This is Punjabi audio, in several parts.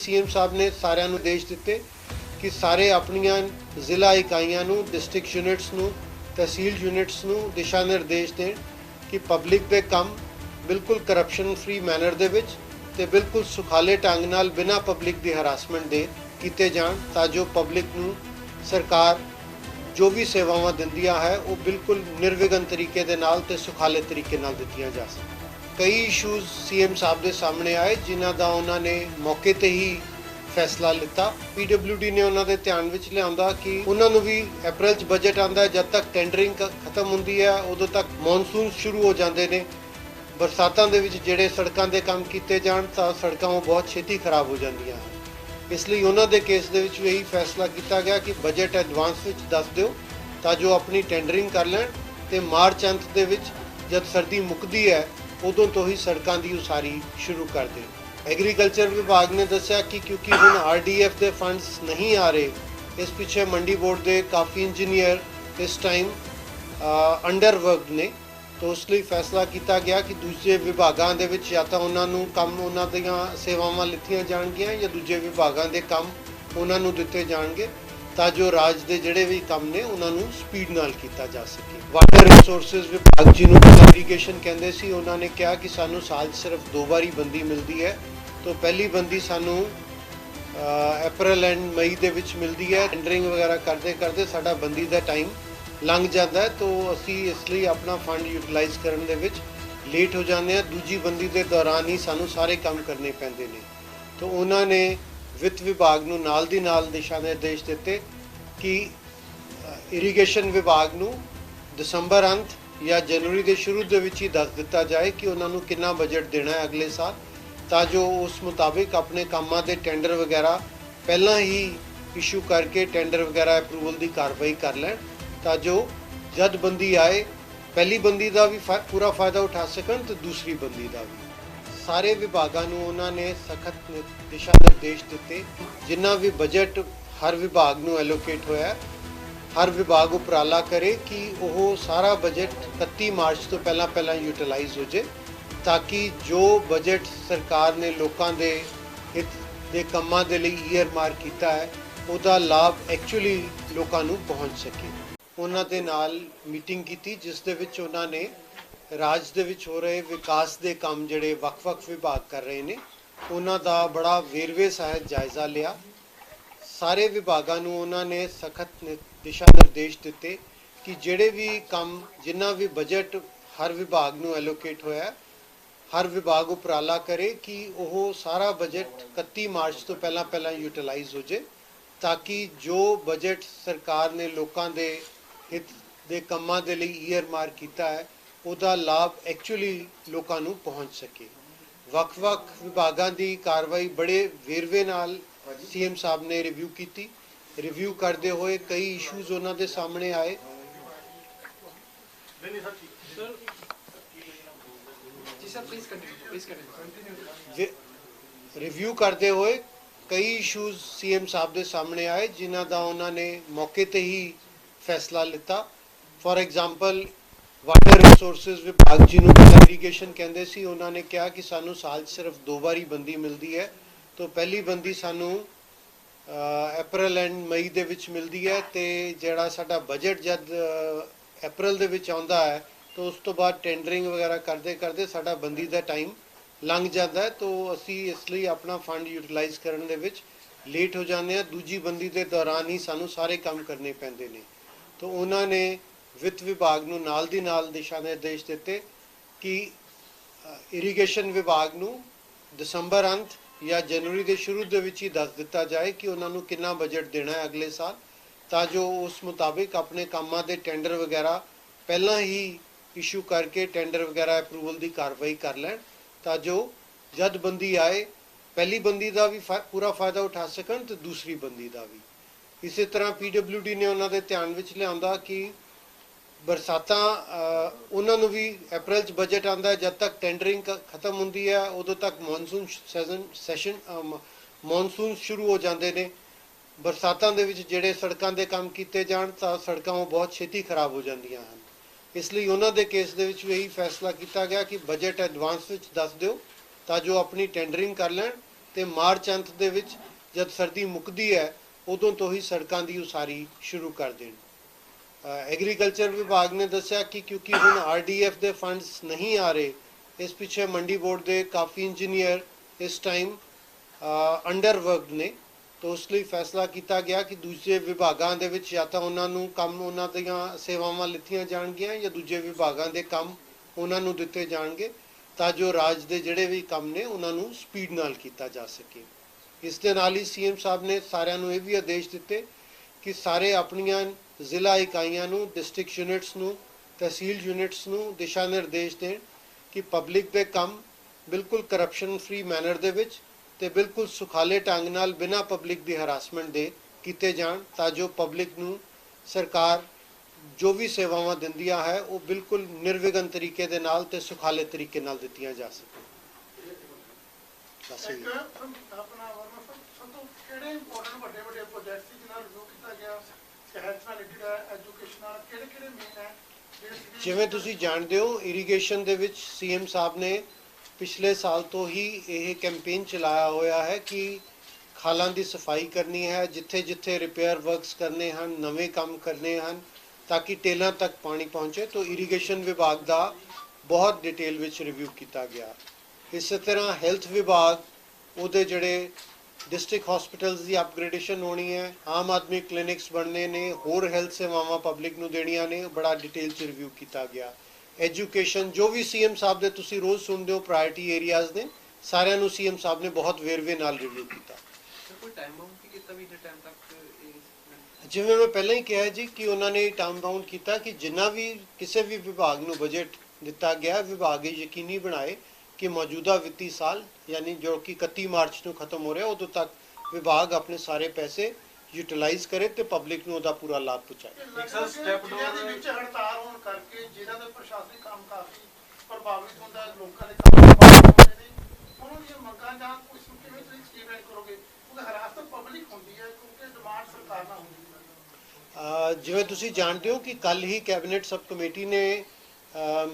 ਸੀਐਮ ਸਾਹਿਬ ਨੇ ਸਾਰਿਆਂ ਨੂੰ ਦੇਸ਼ ਦਿੱਤੇ ਕਿ ਸਾਰੇ ਆਪਣੀਆਂ ਜ਼ਿਲ੍ਹਾ ਇਕਾਈਆਂ ਨੂੰ ਡਿਸਟ੍ਰਿਕਟ ਯੂਨਿਟਸ ਨੂੰ, ਤਹਿਸੀਲ ਯੂਨਿਟਸ ਨੂੰ ਦਿਸ਼ਾ ਨਿਰਦੇਸ਼ ਦੇਣ ਕਿ ਪਬਲਿਕ ਦੇ ਕੰਮ ਬਿਲਕੁਲ ਕਰਪਸ਼ਨ ਫ੍ਰੀ ਮੈਨਰ ਦੇ ਵਿੱਚ ਤੇ ਬਿਲਕੁਲ ਸੁਖਾਲੇ ਢੰਗ ਨਾਲ ਬਿਨਾਂ ਪਬਲਿਕ ਦੀ ਹਰਾਸਮੈਂਟ ਦੇ ਕੀਤੇ ਜਾਣ ਤਾਂ ਜੋ ਪਬਲਿਕ ਨੂੰ ਸਰਕਾਰ ਜੋ ਵੀ ਸੇਵਾਵਾਂ ਦਿੰਦੀਆਂ ਹੈ, ਉਹ ਬਿਲਕੁਲ ਨਿਰਵਿਘਨ ਤਰੀਕੇ ਦੇ ਨਾਲ ਤੇ ਸੁਖਾਲੇ ਤਰੀਕੇ ਨਾਲ ਦਿੱਤੀਆਂ ਜਾ ਸਕਣ। ਕਈ ਇਸ਼ੂਜ਼ ਸੀਐਮ ਸਾਹਿਬ ਦੇ ਸਾਹਮਣੇ ਆਏ, ਜਿਨ੍ਹਾਂ ਦਾ ਉਹਨਾਂ ਨੇ ਮੌਕੇ ਤੇ ਹੀ ਫੈਸਲਾ ਲਿੱਤਾ। ਪੀਡਬਲਯੂਡੀ ਨੇ ਉਹਨਾਂ ਦੇ ਧਿਆਨ ਵਿੱਚ ਲਿਆਂਦਾ ਕਿ ਉਹਨਾਂ ਨੂੰ ਵੀ ਅਪ੍ਰੈਲ 'ਚ ਬਜਟ ਆਂਦਾ ਜਦ ਤੱਕ ਟੈਂਡਰਿੰਗ ਖ- ਖਤਮ ਹੁੰਦੀ ਹੈ, ਉਦੋਂ ਤੱਕ ਮੌਨਸੂਨ ਸ਼ੁਰੂ ਹੋ ਜਾਂਦੇ ਨੇ। ਬਰਸਾਤਾਂ ਦੇ ਵਿੱਚ ਜਿਹੜੇ ਸੜਕਾਂ ਦੇ ਕੰਮ ਕੀਤੇ ਜਾਣ, ਤਾਂ ਸੜਕਾਂ ਉਹ ਬਹੁਤ ਛੇਤੀ ਖਰਾਬ ਹੋ ਜਾਂਦੀਆਂ ਇਸ ਲਈ ਉਹਨਾਂ ਦੇ ਕੇਸ ਦੇ ਵਿੱਚ ਵੀ ਇਹੀ ਫੈਸਲਾ ਕੀਤਾ ਗਿਆ ਕਿ ਬਜਟ ਐਡਵਾਂਸ ਵਿੱਚ ਦੱਸ ਦਿਓ, ਤਾਂ ਜੋ ਆਪਣੀ ਟੈਂਡਰਿੰਗ ਕਰ ਲੈਣ ਤੇ ਮਾਰਚ ਅੰਤ ਦੇ ਵਿੱਚ ਜਦ ਸਰਦੀ ਮੁੱਕਦੀ ਹੈ ਉਦੋਂ ਤੋਂ ਹੀ ਸੜਕਾਂ ਦੀ ਉਸਾਰੀ ਸ਼ੁਰੂ ਕਰ ਦੇਣ ਐਗਰੀਕਲਚਰ ਵਿਭਾਗ ਨੇ ਦੱਸਿਆ ਕਿ ਕਿਉਂਕਿ ਹੁਣ ਆਰਡੀਐਫ ਦੇ ਫੰਡਸ ਨਹੀਂ ਆ ਰਹੇ, ਇਸ ਪਿੱਛੇ ਮੰਡੀ ਬੋਰਡ ਦੇ ਕਾਫੀ ਇੰਜੀਨੀਅਰ ਇਸ ਟਾਈਮ ਅੰਡਰ ਵਰਕਡ ਨੇ। ਤਾਂ ਉਸ ਲਈ ਫੈਸਲਾ ਕੀਤਾ ਗਿਆ ਕਿ ਦੂਜੇ ਵਿਭਾਗਾਂ ਦੇ ਵਿੱਚ ਜਾਂ ਤਾਂ ਉਹਨਾਂ ਨੂੰ ਕੰਮ ਉਹਨਾਂ ਦੀਆਂ ਸੇਵਾਵਾਂ ਲਿੱਤੀਆਂ ਜਾਣਗੀਆਂ ਜਾਂ ਦੂਜੇ ਵਿਭਾਗਾਂ ਦੇ ਕੰਮ ਉਹਨਾਂ ਨੂੰ ਦਿੱਤੇ ਜਾਣਗੇ। ਤਾਂ ਜੋ ਰਾਜ ਦੇ ਜਿਹੜੇ ਵੀ ਕੰਮ ਨੇ, ਉਹਨਾਂ ਨੂੰ ਸਪੀਡ ਨਾਲ ਕੀਤਾ ਜਾ ਸਕੇ। ਵਾਟਰ ਰਿਸੋਰਸਸ ਵਿਭਾਗ ਜਿਹਨੂੰ ਇਰੀਗੇਸ਼ਨ ਕਹਿੰਦੇ ਸੀ, ਉਹਨਾਂ ਨੇ ਕਿਹਾ ਕਿ ਸਾਨੂੰ ਸਾਲ 'ਚ ਸਿਰਫ ਦੋ ਵਾਰੀ ਬੰਦੀ ਮਿਲਦੀ ਹੈ। ਤਾਂ ਪਹਿਲੀ ਬੰਦੀ ਸਾਨੂੰ ਅਪ੍ਰੈਲ ਐਂਡ ਮਈ ਦੇ ਵਿੱਚ ਮਿਲਦੀ ਹੈ। ਟੈਂਡਰਿੰਗ ਵਗੈਰਾ ਕਰਦੇ ਕਰਦੇ ਸਾਡਾ ਬੰਦੀ ਦਾ ਟਾਈਮ ਲੰਘ ਜਾਂਦਾ ਹੈ। ਤਾਂ ਅਸੀਂ ਇਸ ਲਈ ਆਪਣਾ ਫੰਡ ਯੂਟਿਲਾਈਜ਼ ਕਰਨ ਦੇ ਵਿੱਚ ਲੇਟ ਹੋ ਜਾਂਦੇ ਹਾਂ। ਦੂਜੀ ਬੰਦੀ ਦੇ ਦੌਰਾਨ ਹੀ ਸਾਨੂੰ ਸਾਰੇ ਕੰਮ ਕਰਨੇ ਪੈਂਦੇ ਨੇ। ਤਾਂ ਉਹਨਾਂ ਨੇ ਵਿੱਤ ਵਿਭਾਗ ਨੂੰ ਨਾਲ ਦੀ ਨਾਲ ਦਿਸ਼ਾ ਨਿਰਦੇਸ਼ ਦਿੱਤੇ ਕਿ ਇਰੀਗੇਸ਼ਨ ਵਿਭਾਗ ਨੂੰ ਦਸੰਬਰ ਅੰਤ ਜਾਂ ਜਨਵਰੀ ਦੇ ਸ਼ੁਰੂ ਦੇ ਵਿੱਚ ਹੀ ਦੱਸ ਦਿੱਤਾ ਜਾਏ ਕਿ ਉਹਨਾਂ ਨੂੰ ਕਿੰਨਾ ਬਜਟ ਦੇਣਾ ਹੈ ਅਗਲੇ ਸਾਲ, ਤਾਂ ਜੋ ਉਸ ਮੁਤਾਬਿਕ ਆਪਣੇ ਕੰਮਾਂ ਦੇ ਟੈਂਡਰ ਵਗੈਰਾ ਪਹਿਲਾਂ ਹੀ ਇਸ਼ੂ ਕਰਕੇ ਟੈਂਡਰ ਵਗੈਰਾ ਅਪਰੂਵਲ ਦੀ ਕਾਰਵਾਈ ਕਰ ਲੈਣ, ਤਾਂ ਜੋ ਜਦ ਬੰਦੀ ਆਏ, ਪਹਿਲੀ ਬੰਦੀ ਦਾ ਵੀ ਫਾ- ਪੂਰਾ ਫਾਇਦਾ ਉਠਾ ਸਕਣ ਤੇ ਦੂਸਰੀ ਬੰਦੀ ਦਾ ਵੀ। ਸਾਰੇ ਵਿਭਾਗਾਂ ਨੂੰ ਉਹਨਾਂ ਨੇ ਸਖਤ ਦਿਸ਼ਾ ਨਿਰਦੇਸ਼ ਦਿੱਤੇ, ਜਿੰਨਾ ਵੀ ਬਜਟ ਹਰ ਵਿਭਾਗ ਨੂੰ ਐਲੋਕੇਟ ਹੋਇਆ ਹਰ ਵਿਭਾਗ ਉਪਰਾਲਾ ਕਰੇ ਕਿ ਉਹ ਸਾਰਾ ਬਜਟ 31 ਮਾਰਚ ਤੋਂ ਪਹਿਲਾਂ ਪਹਿਲਾਂ ਯੂਟਿਲਾਈਜ਼ ਹੋ ਜੇ, ਤਾਂ ਕਿ ਜੋ ਬਜਟ ਸਰਕਾਰ ਨੇ ਲੋਕਾਂ ਦੇ ਹਿੱਤ ਦੇ ਕੰਮਾਂ ਦੇ ਲਈ ਈਅਰ ਮਾਰਕ ਕੀਤਾ ਹੈ, ਉਹਦਾ ਲਾਭ ਐਕਚੁਅਲੀ ਲੋਕਾਂ ਨੂੰ ਪਹੁੰਚ ਸਕੇ। ਉਹਨਾਂ ਦੇ ਨਾਲ ਮੀਟਿੰਗ ਕੀਤੀ, ਜਿਸ ਦੇ ਵਿੱਚ ਉਹਨਾਂ ਨੇ ਰਾਜ ਦੇ ਵਿੱਚ ਹੋ ਰਹੇ ਵਿਕਾਸ ਦੇ ਕੰਮ ਜਿਹੜੇ ਵੱਖ-ਵੱਖ ਵਿਭਾਗ ਕਰ ਰਹੇ ਨੇ, ਉਹਨਾਂ ਦਾ ਬੜਾ ਵੇਰਵੇ ਸਹਿਤ ਜਾਇਜ਼ਾ ਲਿਆ। ਸਾਰੇ ਵਿਭਾਗਾਂ ਨੂੰ ਉਹਨਾਂ ਨੇ ਸਖਤ ਦਿਸ਼ਾ ਨਿਰਦੇਸ਼ ਦਿੱਤੇ ਕਿ ਜਿਹੜੇ ਵੀ ਕੰਮ, ਜਿੰਨਾ ਵੀ ਬਜਟ ਹਰ ਵਿਭਾਗ ਨੂੰ ਐਲੋਕੇਟ ਹੋਇਆ ਹਰ ਵਿਭਾਗ ਉਪਰਾਲਾ ਕਰੇ ਕਿ ਉਹ ਸਾਰਾ ਬਜਟ 31 ਮਾਰਚ ਤੋਂ ਪਹਿਲਾਂ ਪਹਿਲਾਂ ਯੂਟਿਲਾਈਜ਼ ਹੋ ਜੇ, ਤਾਂ ਕਿ ਜੋ ਬਜਟ ਸਰਕਾਰ ਨੇ ਲੋਕਾਂ ਦੇ ਹਿੱਤ ਦੇ ਕੰਮਾਂ ਦੇ ਲਈ ਈਅਰ ਮਾਰਕ ਕੀਤਾ ਹੈ ਉਹਦਾ ਲਾਭ ਐਕਚੁਅਲੀ ਲੋਕਾਂ ਨੂੰ ਪਹੁੰਚ ਸਕੇ। ਵੱਖ-ਵੱਖ ਵਿਭਾਗਾਂ ਦੀ ਕਾਰਵਾਈ ਬੜੇ ਵੇਰਵੇ ਨਾਲ ਸੀਐਮ ਸਾਹਿਬ ਨੇ ਰਿਵਿਊ ਕੀਤੀ। ਰਿਵਿਊ ਕਰਦੇ ਹੋਏ ਕਈ ਇਸ਼ੂਜ਼ ਉਹਨਾਂ ਦੇ ਸਾਹਮਣੇ ਆਏ। ਰਿਵਿਊ ਕਰਦੇ ਹੋਏ ਕਈ ਇਸ਼ੂਜ਼ ਸੀਐਮ ਸਾਹਿਬ ਦੇ ਸਾਹਮਣੇ ਆਏ ਜਿਨ੍ਹਾਂ ਦਾ ਉਹਨਾਂ ਨੇ ਮੌਕੇ ਤੇ ਹੀ ਫੈਸਲਾ ਲਿੱਤਾ। ਫੋਰ ਐਗਜ਼ਾਮਪਲ ਵਾਟਰ ਰਿਸੋਰਸਸ ਵਿਭਾਗ ਜਿਹਨੂੰ ਇਰੀਗੇਸ਼ਨ ਕਹਿੰਦੇ ਸੀ, ਉਹਨਾਂ ਨੇ ਕਿਹਾ ਕਿ ਸਾਨੂੰ ਸਾਲ 'ਚ ਸਿਰਫ ਦੋ ਵਾਰੀ ਬੰਦੀ ਮਿਲਦੀ ਹੈ। ਤਾਂ ਪਹਿਲੀ ਬੰਦੀ ਸਾਨੂੰ ਅਪ੍ਰੈਲ ਐਂਡ ਮਈ ਦੇ ਵਿੱਚ ਮਿਲਦੀ ਹੈ ਤੇ ਜਿਹੜਾ ਸਾਡਾ ਬਜਟ ਜਦ ਅਪ੍ਰੈਲ ਦੇ ਵਿੱਚ ਆਉਂਦਾ ਹੈ, ਤਾਂ ਉਸ ਤੋਂ ਬਾਅਦ ਟੈਂਡਰਿੰਗ ਵਗੈਰਾ ਕਰਦੇ ਕਰਦੇ ਸਾਡਾ ਬੰਦੀ ਦਾ ਟਾਈਮ ਲੰਘ ਜਾਂਦਾ ਹੈ। ਤਾਂ ਅਸੀਂ ਇਸ ਲਈ ਆਪਣਾ ਫੰਡ ਯੂਟਿਲਾਈਜ਼ ਕਰਨ ਦੇ ਵਿੱਚ ਲੇਟ ਹੋ ਜਾਂਦੇ ਹਾਂ। ਦੂਜੀ ਬੰਦੀ ਦੇ ਦੌਰਾਨ ਹੀ ਸਾਨੂੰ ਸਾਰੇ ਕੰਮ ਕਰਨੇ ਪੈਂਦੇ ਨੇ। ਤਾਂ ਉਹਨਾਂ ਨੇ ਵਿੱਤ ਵਿਭਾਗ ਨੂੰ ਨਾਲ ਦੀ ਨਾਲ ਦਿਸ਼ਾ ਨਿਰਦੇਸ਼ ਦਿੱਤੇ ਕਿ ਇਰੀਗੇਸ਼ਨ ਵਿਭਾਗ ਨੂੰ ਦਸੰਬਰ ਅੰਤ ਜਾਂ ਜਨਵਰੀ ਦੇ ਸ਼ੁਰੂ ਦੇ ਵਿੱਚ ਹੀ ਦੱਸ ਦਿੱਤਾ ਜਾਏ ਕਿ ਉਹਨਾਂ ਨੂੰ ਕਿੰਨਾ ਬਜਟ ਦੇਣਾ ਹੈ ਅਗਲੇ ਸਾਲ, ਤਾਂ ਜੋ ਉਸ ਮੁਤਾਬਿਕ ਆਪਣੇ ਕੰਮਾਂ ਦੇ ਟੈਂਡਰ ਵਗੈਰਾ ਪਹਿਲਾਂ ਹੀ ਇਸ਼ੂ ਕਰਕੇ ਟੈਂਡਰ ਵਗੈਰਾ ਅਪਰੂਵਲ ਦੀ ਕਾਰਵਾਈ ਕਰ ਲੈਣ, ਤਾਂ ਜੋ ਜਦ ਬੰਦੀ ਆਏ, ਪਹਿਲੀ ਬੰਦੀ ਦਾ ਵੀ ਫਾ- ਪੂਰਾ ਫਾਇਦਾ ਉਠਾ ਸਕਣ ਤੇ ਦੂਸਰੀ ਬੰਦੀ ਦਾ ਵੀ। ਇਸੇ ਤਰ੍ਹਾਂ ਪੀਡਬਲਯੂਡੀ ਨੇ ਉਹਨਾਂ ਦੇ ਧਿਆਨ ਵਿੱਚ ਲਿਆਂਦਾ ਕਿ ਬਰਸਾਤਾਂ ਉਹਨਾਂ ਨੂੰ ਵੀ ਅਪ੍ਰੈਲ 'ਚ ਬਜਟ ਆਂਦਾ ਜਦ ਤੱਕ ਟੈਂਡਰਿੰਗ ਖ- ਖਤਮ ਹੁੰਦੀ ਹੈ, ਉਦੋਂ ਤੱਕ ਮੌਨਸੂਨ ਸੈਸ਼ਨ ਸੈਸ਼ਨ ਮੌਨਸੂਨ ਸ਼ੁਰੂ ਹੋ ਜਾਂਦੇ ਨੇ। ਬਰਸਾਤਾਂ ਦੇ ਵਿੱਚ ਜਿਹੜੇ ਸੜਕਾਂ ਦੇ ਕੰਮ ਕੀਤੇ ਜਾਣ, ਤਾਂ ਸੜਕਾਂ ਉਹ ਬਹੁਤ ਛੇਤੀ ਖਰਾਬ ਹੋ ਜਾਂਦੀਆਂ ਹਨ। ਇਸ ਲਈ ਉਹਨਾਂ ਦੇ ਕੇਸ ਦੇ ਵਿੱਚ ਵੀ ਇਹੀ ਫੈਸਲਾ ਕੀਤਾ ਗਿਆ ਕਿ ਬਜਟ ਐਡਵਾਂਸ ਵਿੱਚ ਦੱਸ ਦਿਓ, ਤਾਂ ਜੋ ਆਪਣੀ ਟੈਂਡਰਿੰਗ ਕਰ ਲੈਣ ਤੇ ਮਾਰਚ ਅੰਤ ਦੇ ਵਿੱਚ ਜਦ ਸਰਦੀ ਮੁੱਕਦੀ ਹੈ, ਉਦੋਂ ਤੋਂ ਹੀ ਸੜਕਾਂ ਦੀ ਉਸਾਰੀ ਸ਼ੁਰੂ ਕਰ ਦੇਣ। ਐਗਰੀਕਲਚਰ ਵਿਭਾਗ ਨੇ ਦੱਸਿਆ ਕਿ ਕਿਉਂਕਿ ਹੁਣ ਆਰਡੀਐਫ ਦੇ ਫੰਡਸ ਨਹੀਂ ਆ ਰਹੇ, ਇਸ ਪਿੱਛੇ ਮੰਡੀ ਬੋਰਡ ਦੇ ਕਾਫੀ ਇੰਜੀਨੀਅਰ ਇਸ ਟਾਈਮ ਅੰਡਰ ਵਰਕਡ ਨੇ। ਤਾਂ ਉਸ ਲਈ ਫੈਸਲਾ ਕੀਤਾ ਗਿਆ ਕਿ ਦੂਜੇ ਵਿਭਾਗਾਂ ਦੇ ਵਿੱਚ ਜਾਂ ਤਾਂ ਉਹਨਾਂ ਨੂੰ ਕੰਮ ਉਹਨਾਂ ਦੀਆਂ ਸੇਵਾਵਾਂ ਲਿੱਤੀਆਂ ਜਾਣਗੀਆਂ ਜਾਂ ਦੂਜੇ ਵਿਭਾਗਾਂ ਦੇ ਕੰਮ ਉਹਨਾਂ ਨੂੰ ਦਿੱਤੇ ਜਾਣਗੇ, ਤਾਂ ਜੋ ਰਾਜ ਦੇ ਜਿਹੜੇ ਵੀ ਕੰਮ ਨੇ ਉਹਨਾਂ ਨੂੰ ਸਪੀਡ ਨਾਲ ਕੀਤਾ ਜਾ ਸਕੇ। ਇਸ ਦੇ ਨਾਲ ਹੀ ਸੀਐਮ ਸਾਹਿਬ ਨੇ ਸਾਰਿਆਂ ਨੂੰ ਇਹ ਵੀ ਆਦੇਸ਼ ਦਿੱਤੇ ਕਿ ਸਾਰੇ ਆਪਣੀਆਂ ਜ਼ਿਲ੍ਹਾ ਇਕਾਈਆਂ ਨੂੰ ਡਿਸਟ੍ਰਿਕਟ ਯੂਨਿਟਸ ਨੂੰ ਤਹਿਸੀਲ ਯੂਨਿਟਸ ਨੂੰ ਦਿਸ਼ਾ ਨਿਰਦੇਸ਼ ਦੇਣ ਕਿ ਪਬਲਿਕ ਦੇ ਕੰਮ ਬਿਲਕੁਲ ਕਰਪਸ਼ਨ ਫ੍ਰੀ ਮੈਨਰ ਦੇ ਵਿੱਚ ਤੇ ਬਿਲਕੁਲ ਸੁਖਾਲੇ ਢੰਗ ਨਾਲ ਬਿਨਾਂ ਪਬਲਿਕ ਦੀ ਹਰਾਸਮੈਂਟ ਦੇ ਕੀਤੇ ਜਾਣ ਤਾਂ ਜੋ ਪਬਲਿਕ ਨੂੰ ਸਰਕਾਰ ਜੋ ਵੀ ਸੇਵਾਵਾਂ ਦਿੰਦੀਆਂ ਹੈ ਉਹ ਬਿਲਕੁਲ ਨਿਰਵਿਘਨ ਤਰੀਕੇ ਦੇ ਨਾਲ ਤੇ ਸੁਖਾਲੇ ਤਰੀਕੇ ਨਾਲ ਦਿੱਤੀਆਂ ਜਾ ਸਕਣ। ਇੱਕ ਆਪਣਾ ਵਰਮਾ ਸਭ ਤੋਂ ਕਿਹੜੇ ਇੰਪੋਰਟੈਂਟ ਵੱਡੇ ਵੱਡੇ ਪ੍ਰੋਜੈਕਟ ਸੀ ਜਿਨ੍ਹਾਂ ਰਿਵਿਊ ਕੀਤਾ ਗਿਆ? ਹੈਲਥ ਨਾਲ ਰਿਲੇਟਡ ਹੈ ਐਜੂਕੇਸ਼ਨ ਨਾਲ ਕਿਹੜੇ ਕਿਹੜੇ ਮੇਨ ਹੈ? ਜਿਹੜੇ ਸਿਟੀ- ਜਿਵੇਂ ਤੁਸੀਂ ਜਾਣਦੇ ਹੋ ਇਰੀਗੇਸ਼ਨ ਦੇ ਵਿੱਚ ਸੀਐਮ ਸਾਹਿਬ ਨੇ ਪਿਛਲੇ ਸਾਲ ਤੋਂ ਹੀ ਇਹ ਕੈਂਪੇਨ ਚਲਾਇਆ ਹੋਇਆ ਹੈ ਕਿ ਖਾਲਾਂ ਦੀ ਸਫ਼ਾਈ ਕਰਨੀ ਹੈ ਜਿੱਥੇ ਜਿੱਥੇ ਰਿਪੇਅਰ ਵਰਕਸ ਕਰਨੇ ਹਨ ਨਵੇਂ ਕੰਮ ਕਰਨੇ ਹਨ ਤਾਂ ਕਿ ਟੇਲਾਂ ਤੱਕ ਪਾਣੀ ਪਹੁੰਚੇ ਤੋਂ ਇਰੀਗੇਸ਼ਨ ਵਿਭਾਗ ਦਾ ਬਹੁਤ ਡਿਟੇਲ ਵਿੱਚ ਰਿਵਿਊ ਕੀਤਾ ਗਿਆ। ਇਸੇ ਤਰ੍ਹਾਂ ਹੈਲਥ ਵਿਭਾਗ ਉਹਦੇ ਜਿਹੜੇ ਡਿਸਟ੍ਰਿਕਟ ਹਸਪੀਟਲਸ ਦੀ ਅਪਗ੍ਰੇਡੇਸ਼ਨ ਹੋਣੀ ਹੈ ਆਮ ਆਦਮੀ ਕਲੀਨਿਕਸ ਬਣਨੇ ਨੇ ਹੋਰ ਹੈਲਥ ਸੇਵਾਵਾਂ ਪਬਲਿਕ ਨੂੰ ਦੇਣੀਆਂ ਨੇ ਬੜਾ ਡਿਟੇਲ ਚ ਰਿਵਿਊ ਕੀਤਾ ਗਿਆ। ਐਜੂਕੇਸ਼ਨ ਜੋ ਵੀ ਸੀਐਮ ਸਾਹਿਬ ਦੇ ਤੁਸੀਂ ਰੋਜ਼ ਸੁਣਦੇ ਹੋ ਪ੍ਰਾਇੋਰਟੀ ਏਰੀਆਜ਼ ਨੇ ਸਾਰਿਆਂ ਨੂੰ ਸੀਐਮ ਸਾਹਿਬ ਨੇ ਬਹੁਤ ਵੇਰਵੇ ਨਾਲ ਰਿਵਿਊ ਕੀਤਾ। ਸਰ ਕੋਈ ਟਾਈਮ ਬਾਉਂਡ ਕੀ ਕੀਤਾ ਵੀ ਜੇ ਟਾਈਮ ਤੱਕ ਇਹ ਜਿਵੇਂ ਮੈਂ ਪਹਿਲਾਂ ਹੀ ਕਿਹਾ ਜੀ ਕਿ ਉਹਨਾਂ ਨੇ ਟਾਈਮ ਬਾਉਂਡ ਕੀਤਾ ਕਿ ਜਿੰਨਾ ਵੀ ਕਿਸੇ ਵੀ ਵਿਭਾਗ ਨੂੰ ਬਜਟ ਦਿੱਤਾ ਗਿਆ ਵਿਭਾਗ ਇਹ ਯਕੀਨੀ ਬਣਾਏ ਕਿ ਮੌਜੂਦਾ ਵਿੱਤੀ ਸਾਲ ਯਾਨੀ ਜੋ ਕਿ 31 ਮਾਰਚ ਨੂੰ ਖਤਮ ਹੋ ਰਿਹਾ ਉਦੋਂ ਤੱਕ ਵਿਭਾਗ ਆਪਣੇ ਸਾਰੇ ਪੈਸੇ ਯੂਟਿਲਾਈਜ਼ ਕਰੇ ਤੇ ਪਬਲਿਕ ਨੂੰ ਉਹਦਾ ਪੂਰਾ ਲਾਭ ਪਹੁੰਚਾਏ। ਲੱਗਦਾ ਸਰ, ਕਿ step ਜ਼ਿਲ੍ਹਿਆਂ ਦੇ down- ਵਿੱਚ ਹੜਤਾਲ ਹੋਣ ਕਰਕੇ ਜ਼ਿਲ੍ਹਾ ਦੇ ਪ੍ਰਸ਼ਾਸਨਿਕ ਕੰਮ ਕਾਫੀ ਪ੍ਰਭਾਵਿਤ ਹੁੰਦਾ ਹੈ, ਲੋਕਾਂ ਦੇ ਕੰਮ ਪ੍ਰਭਾਵਿਤ ਹੁੰਦੇ ਨੇ ਉਹਨਾਂ ਦੀਆਂ ਮੰਗਾਂ ਜਾਂ ਕੁਝ ਨੂੰ ਕਿਵੇਂ ਤੁਸੀਂ ਸਟੇਟਮੈਂਟ ਕਰੋਗੇ? ਕਿਉਂਕਿ ਹਰਾਸਤ ਪਬਲਿਕ ਹੁੰਦੀ ਹੈ ਕਿਉਂਕਿ ਡਿਮਾਂਡ ਸਰਕਾਰ ਨਾਲ ਹੁੰਦੀ ਹੈ। ਅਹ ਜਿਵੇਂ ਤੁਸੀਂ ਜਾਣਦੇ ਹੋ ਕਿ ਕੱਲ ਹੀ ਕੈਬਨਿਟ ਸਬ ਕਮੇਟੀ ਨੇ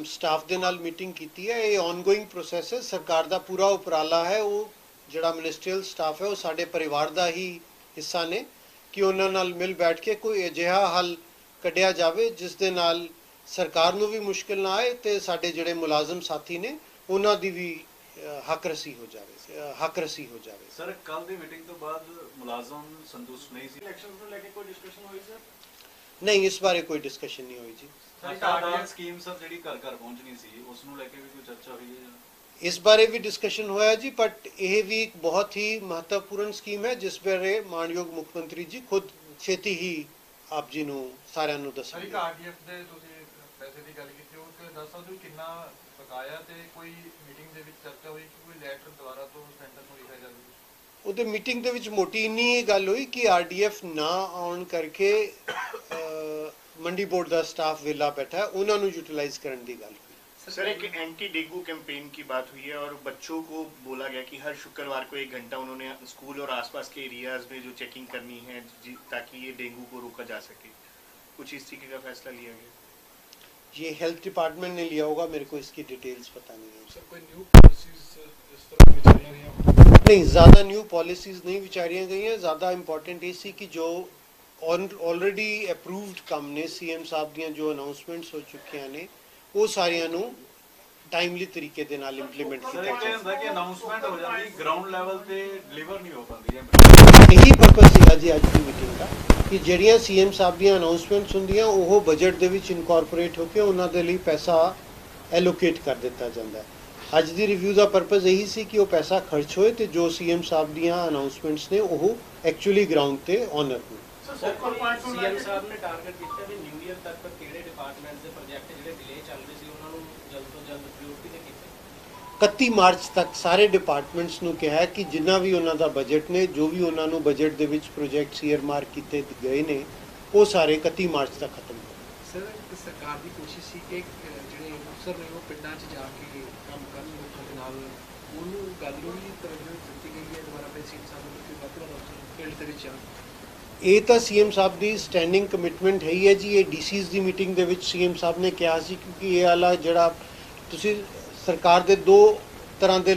ਸਟਾਫ ਦੇ ਨਾਲ ਮੀਟਿੰਗ ਕੀਤੀ ਹੈ। ਇਹ ਆਨਗੋਇੰਗ ਪ੍ਰੋਸੈਸ ਹੈ। ਸਰਕਾਰ ਦਾ ਪੂਰਾ ਉਪਰਾਲਾ ਹੈ। ਉਹ ਜਿਹੜਾ ਮਿਨਿਸਟਰੀਅਲ ਸਟਾਫ ਹੈ ਉਹ ਸਾਡੇ ਪਰਿਵਾਰ ਦਾ ਹੀ ਹਿੱਸਾ ਨੇ ਕਿ ਉਹਨਾਂ ਨਾਲ ਮਿਲ ਬੈਠ ਕੇ ਕੋਈ ਅਜਿਹਾ ਹੱਲ ਕੱਢਿਆ ਜਾਵੇ ਜਿਸ ਦੇ ਨਾਲ ਸਰਕਾਰ ਨੂੰ ਵੀ ਮੁਸ਼ਕਲ ਨਾ ਆਏ ਤੇ ਸਾਡੇ ਜਿਹੜੇ ਮੁਲਾਜ਼ਮ ਸਾਥੀ ਨੇ ਉਹਨਾਂ ਦੀ ਵੀ ਹੱਕ ਰਸੀ ਹੋ ਜਾਵੇ ਹੱਕ ਰਸੀ ਹੋ ਜਾਵੇ। ਸਰ ਕੱਲ ਦੀ ਮੀਟਿੰਗ ਤੋਂ ਬਾਅਦ ਮੁਲਾਜ਼ਮ ਸੰਤੁਸ਼ਟ ਨਹੀਂ ਸੀ? ਇਲੈਕਸ਼ਨ ਨੂੰ ਲੈ ਕੇ ਕੋਈ ਡਿਸਕਸ਼ਨ ਹੋਈ ਸਰ ਨਹੀਂ ਇਸ ਬਾਰੇ ਕੋਈ ਡਿਸਕਸ਼ਨ ਨਹੀਂ ਹੋਈ ਜੀ। ਸਕੀਮ ਸਰ ਜਿਹੜੀ ਘਰ ਘਰ ਪਹੁੰਚਣੀ ਸੀ ਉਸ ਨੂੰ ਲੈ ਕੇ ਵੀ ਕੋਈ ਚਰਚਾ ਹੋਈ ਹੈ ਜਾਂ? ਇਸ ਬਾਰੇ ਵੀ ਡਿਸਕਸ਼ਨ ਹੋਇਆ ਜੀ ਬਟ ਇਹ ਵੀ ਇੱਕ ਬਹੁਤ ਹੀ ਮਹੱਤਵਪੂਰਨ ਸਕੀਮ ਹੈ ਜਿਸ ਬਾਰੇ ਮਾਨਯੋਗ ਮੁੱਖ ਮੰਤਰੀ ਜੀ ਖੁਦ ਛੇਤੀ ਹੀ ਆਪ ਜੀ ਨੂੰ ਸਾਰਿਆਂ ਨੂੰ ਸਰ ਦੱਸਣਗੇ ਇੱਕ ਆਰਡੀਐਫ ਦੇ ਤੁਸੀਂ ਪੈਸੇ ਦੀ ਗੱਲ ਕੀਤੀ ਉਹ ਤੇ ਦੱਸ ਸਕਦੇ ਹੋ ਕਿੰਨਾ ਬਕਾਇਆ ਤੇ ਕੋਈ ਮੀਟਿੰਗ ਦੇ ਵਿੱਚ ਚਰਚਾ ਹੋਈ ਕਿ ਕੋਈ ਲੈਟਰ ਦੁਆਰਾ ਤੋਂ ਸੈਂਟਰ ਨੂੰ ਲਿਖਿਆ ਜਾਵੇ ਉਹਦੇ ਮੀਟਿੰਗ ਦੇ ਵਿੱਚ ਮੋਟੀ ਇੰਨੀ ਇਹ ਗੱਲ ਹੋਈ ਕਿ ਆਰਡੀਐਫ ਨਾ ਆਉਣ ਕਰਕੇ ਮੰਡੀ ਬੋਰਡ ਦਾ ਸਟਾਫ ਵਿਲਾ ਬੈਠਾ ਹੈ, ਉਹਨਾਂ ਨੂੰ ਯੂਟਿਲਾਈਜ਼ ਕਰਨ ਦੀ ਗੱਲ ਹੋਈ सर एक एंटी डेंगू कैंपेन की बात हुई है और बच्चों को बोला गया कि हर शुक्रवार को एक घंटा उन्होंने स्कूल और आसपास के एरियाज में जो चेकिंग करनी है जी- ताकि ये डेंगू को रोका जा सके कुछ इस तरीके का फैसला लिया गया ये हेल्थ डिपार्टमेंट ने लिया होगा मेरे को इसकी डिटेल्स पता नहीं है ਸਰ ਕੋਈ ਨਿਊ ਪਾਲਿਸੀਜ਼ ਇਸ ਤਰ੍ਹਾਂ ਦੀ ਵਿਚਾਰੀਆਂ ਰਹੀਆਂ ਨਹੀਂ ਜ਼ਿਆਦਾ ਨਿਊ ਪਾਲਿਸੀਜ਼ ਨਹੀਂ ਵਿਚਾਰੀਆਂ ਗਈਆਂ ਜ਼ਿਆਦਾ ਜੋ ਆਲਰੇਡੀ ਅਪਰੂਵਡ ਕੰਮ ਨੇ ਸੀਐਮ ਸਾਹਿਬ ਦੀਆਂ ਜੋ ਅਨਾਉਂਸਮੈਂਟਸ ਹੋ ਚੁੱਕੀਆਂ ਨੇ ਉਹ ਸਾਰੀਆਂ ਨੂੰ ਟਾਈਮਲੀ ਤਰੀਕੇ ਦੇ ਨਾਲ ਇੰਪਲੀਮੈਂਟ ਕੀਤਾ ਜਾਵੇ ਹੁੰਦਾ ਕਿ ਅਨਾਉਂਸਮੈਂਟ ਹੋ ਜਾਂਦੀ ਗਰਾਊਂਡ ਲੈਵਲ ਤੇ ਡਿਲੀਵਰ ਨਹੀਂ ਹੋ ਪਾਉਂਦੀ ਹੈ। ਇਹੀ ਪਰਪਸ ਸੀਗਾ ਜੀ ਅੱਜ ਦੀ ਮੀਟਿੰਗ ਦਾ ਕਿ ਜਿਹੜੀਆਂ ਸੀਐਮ ਸਾਹਿਬ ਦੀਆਂ ਅਨਾਉਂਸਮੈਂਟਸ ਹੁੰਦੀਆਂ ਉਹ ਬਜਟ ਦੇ ਵਿੱਚ ਇਨਕੋਰਪੋਰੇਟ ਹੋ ਕੇ ਉਹਨਾਂ ਦੇ ਲਈ ਪੈਸਾ ਐਲੋਕੇਟ ਕਰ ਦਿੱਤਾ ਜਾਂਦਾ ਹੈ। ਅੱਜ ਦੀ ਰਿਵਿਊ ਦਾ ਪਰਪਸ ਇਹੀ ਸੀ ਕਿ ਉਹ ਪੈਸਾ ਖਰਚ ਹੋਏ ਤੇ ਜੋ ਸੀਐਮ ਸਾਹਿਬ ਦੀਆਂ ਅਨਾਉਂਸਮੈਂਟਸ ਨੇ ਉਹ ਐਕਚੁਅਲੀ ਗਰਾਊਂਡ ਤੇ ਆਨਰ ਹੋਣ। ਸੀਐਮ ਸਾਹਿਬ ਨੇ ਟਾਰਗੇਟ ਕੀਤਾ ਵੀ ਨਿਊ ਈਅਰ ਤੱਕ ਕਿਹੜੇ ਡਿਪਾਰਟਮੈਂਟ ਦੇ ਪ੍ਰੋਜੈਕਟ ਜਿਹੜੇ ਡਿਲੇ ਚੱਲ ਰਹੇ ਸੀ ਉਹਨਾਂ ਨੂੰ ਜਲਦ ਤੋਂ ਜਲਦ ਪ੍ਰਾਇੋਰਟੀ ਤੇ ਕੀਤਾ? 31 ਮਾਰਚ ਤੱਕ ਸਾਰੇ ਡਿਪਾਰਟਮੈਂਟਸ ਨੂੰ ਕਿਹਾ ਹੈ ਕਿ ਜਿੰਨਾ ਵੀ ਉਹਨਾਂ ਦਾ ਬਜਟ ਨੇ ਜੋ ਵੀ ਉਹਨਾਂ ਨੂੰ ਬਜਟ ਦੇ ਵਿੱਚ ਪ੍ਰੋਜੈਕਟਸ ਈਅਰਮਾਰਕ ਕੀਤੇ ਗਏ ਨੇ ਉਹ ਸਾਰੇ 31 ਮਾਰਚ ਤੱਕ ਖਤਮ ਹੋ ਸਰ ਸਰਕਾਰ ਦੀ ਕੋਸ਼ਿਸ਼ ਸੀ ਕਿ ਜਿਹੜੇ ਅਫਸਰ ਨੇ ਉਹ ਪਿੰਡਾਂ 'ਚ ਜਾ ਕੇ ਕੰਮ ਕਰਨ ਲੋਕਾਂ ਦੇ ਨਾਲ ਉਹਨੂੰ ਗੱਲ ਨੂੰ ਵੀ ਤਰਜੀਹ ਦਿੱਤੀ ਗਈ ਹੈ ਦੁਬਾਰਾ ਫਿਰ ਸੀਟ ਸਾਹਿਬ ਨੂੰ ਕਿ ਵੱਧ ਵੱਧ ਫੀਲਡ ਦੇ ਵਿੱਚ ਜਾਣ ਇਹ ਤਾਂ ਸੀਐਮ ਸਾਹਿਬ ਦੀ ਸਟੈਂਡਿੰਗ ਕਮਿਟਮੈਂਟ ਹੈ ਹੀ ਹੈ ਜੀ, ਇਹ ਡੀਸੀਜ਼ ਦੀ ਮੀਟਿੰਗ ਦੇ ਵਿੱਚ ਸੀਐਮ ਸਾਹਿਬ ਨੇ ਕਿਹਾ ਸੀ ਕਿਉਂਕਿ ਇਹ ਵਾਲਾ ਜਿਹੜਾ ਤੁਸੀਂ ਸਰਕਾਰ ਦੇ ਦੋ ਤਰ੍ਹਾਂ ਦੇ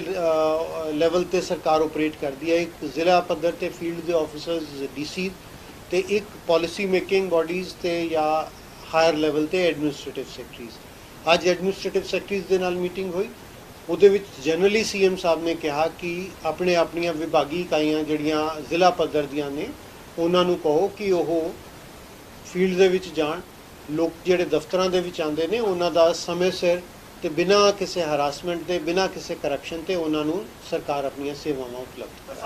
ਲੈਵਲ ਤੇ ਸਰਕਾਰ ਆਪਰੇਟ ਕਰਦੀ ਹੈ, ਇੱਕ ਜ਼ਿਲ੍ਹਾ ਪੱਧਰ ਤੇ ਫੀਲਡ ਦੇ ਆਫੀਸਰਸ ਡੀਸੀ ਤੇ ਇੱਕ ਪਾਲਿਸੀ ਮੇਕਿੰਗ ਬਾਡੀਜ਼ ਤੇ ਜਾਂ ਹਾਇਰ ਲੈਵਲ ਤੇ ਐਡਮਿਨਿਸਟ੍ਰੇਟਿਵ ਸੈਕਟਰੀਜ਼ ਅੱਜ ਐਡਮਿਨਿਸਟ੍ਰੇਟਿਵ ਸੈਕਟਰੀਜ਼ ਦੇ ਨਾਲ ਮੀਟਿੰਗ ਹੋਈ। ਉਹਦੇ ਵਿੱਚ ਜਨਰਲੀ ਸੀਐਮ ਸਾਹਿਬ ਨੇ ਕਿਹਾ ਕਿ ਆਪਣੇ ਆਪਣੀਆਂ ਵਿਭਾਗੀ ਇਕਾਈਆਂ ਜਿਹੜੀਆਂ ਜ਼ਿਲ੍ਹਾ ਪੱਧਰ ਦੀਆਂ ਨੇ ਉਹਨਾਂ ਨੂੰ ਕਹੋ ਕਿ ਉਹ ਫੀਲਡ ਦੇ ਵਿੱਚ ਜਾਣ। ਲੋਕ ਜਿਹੜੇ ਦਫ਼ਤਰਾਂ ਦੇ ਵਿੱਚ ਆਉਂਦੇ ਨੇ, ਉਹਨਾਂ ਦਾ ਸਮੇਂ ਸਿਰ ਤੇ ਬਿਨਾਂ ਕਿਸੇ ਹਰਾਸਮੈਂਟ ਦੇ, ਬਿਨਾਂ ਕਿਸੇ ਕਰਪਸ਼ਨ ਤੇ ਉਹਨਾਂ ਨੂੰ ਸਰਕਾਰ ਆਪਣੀਆਂ ਸੇਵਾਵਾਂ ਉਪਲਬਧ ਕਰਾਵੇ